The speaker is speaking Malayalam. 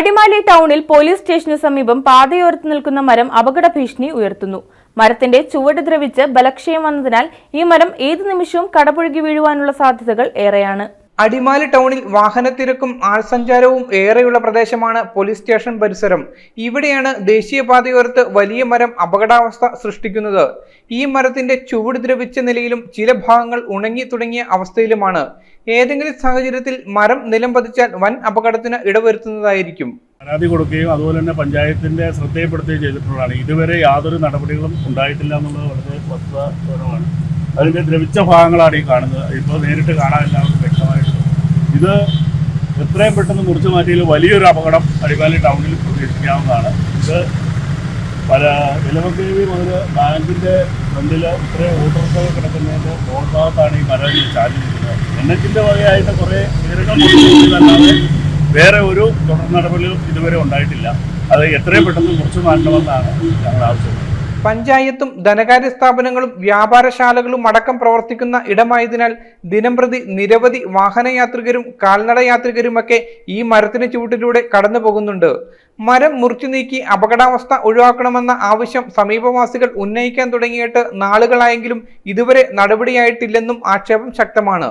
അടിമാലി ടൗണിൽ പോലീസ് സ്റ്റേഷന് സമീപം പാതയോരത്ത് നിൽക്കുന്ന മരം അപകട ഭീഷണി ഉയർത്തുന്നു. മരത്തിന്റെ ചുവട് ദ്രവിച്ച് ബലക്ഷയം വന്നതിനാൽ ഈ മരം ഏതു നിമിഷവും കടപുഴകി വീഴുവാനുള്ള സാധ്യതകൾ ഏറെയാണ്. അടിമാലി ടൗണിൽ വാഹനത്തിരക്കും ആൾസഞ്ചാരവും ഏറെയുള്ള പ്രദേശമാണ് പോലീസ് സ്റ്റേഷൻ പരിസരം. ഇവിടെയാണ് ദേശീയപാതയോരത്ത് വലിയ മരം അപകടാവസ്ഥ സൃഷ്ടിക്കുന്നത്. ഈ മരത്തിന്റെ ചുവട് ദ്രവിച്ച നിലയിലും ചില ഭാഗങ്ങൾ ഉണങ്ങി തുടങ്ങിയ അവസ്ഥയിലുമാണ്. ഏതെങ്കിലും സാഹചര്യത്തിൽ മരം നിലം പതിച്ചാൽ വൻ അപകടത്തിന് ഇടവരുത്തുന്നതായിരിക്കും. പരാതി കൊടുക്കുകയും അതുപോലെ തന്നെ പഞ്ചായത്തിന്റെ ശ്രദ്ധയപ്പെടുത്തുകയും ചെയ്തിട്ടുള്ളതാണ്. ഇതുവരെ യാതൊരു നടപടികളും ഉണ്ടായിട്ടില്ല എന്നുള്ളത് വളരെ വസ്തുതാപരമാണ്. അതിന്റെ ദ്രവിച്ച ഭാഗങ്ങളാണ് ഈ കാണുന്നത്. ഇപ്പോൾ നേരിട്ട് വ്യക്തമായിട്ട് ഇത് എത്രയും പെട്ടെന്ന് മുറിച്ചു മാറ്റിയാൽ വലിയൊരു അപകടം അടിമാലി ടൗണിൽ പ്രതീക്ഷിക്കാവുന്നതാണ്. ഇത് പല വിലമക്കേവി മുതൽ ബാങ്കിന്റെ ഫ്രണ്ടിൽ ഇത്രയും ഓട്ടോറിക്ഷകൾ കിടക്കുന്നതിന്റെ റോഡ് ഈ മരം ചാലിരിക്കുന്നത് എൻ എച്ചിന്റെ വകയായിട്ട് കുറേ പേരുകൾ വേറെ ഒരു തുടർ നടപടികളും ഇതുവരെ ഉണ്ടായിട്ടില്ല. അത് എത്രയും പെട്ടെന്ന് മുറിച്ചു മാറ്റണമെന്നാണ് ഞങ്ങൾ ആവശ്യപ്പെടുന്നത്. പഞ്ചായത്തും ധനകാര്യ സ്ഥാപനങ്ങളും വ്യാപാരശാലകളും അടക്കം പ്രവർത്തിക്കുന്ന ഇടമായതിനാൽ ദിനംപ്രതി നിരവധി വാഹനയാത്രികരും കാൽനട യാത്രികരുമൊക്കെ ഈ മരത്തിന് ചുവട്ടിലൂടെ കടന്നു പോകുന്നുണ്ട് മരം മുറിച്ചു നീക്കി അപകടാവസ്ഥ ഒഴിവാക്കണമെന്ന ആവശ്യം സമീപവാസികൾ ഉന്നയിക്കാൻ തുടങ്ങിയിട്ട് നാളുകളായെങ്കിലും ഇതുവരെ നടപടിയായിട്ടില്ലെന്നും ആക്ഷേപം ശക്തമാണ്.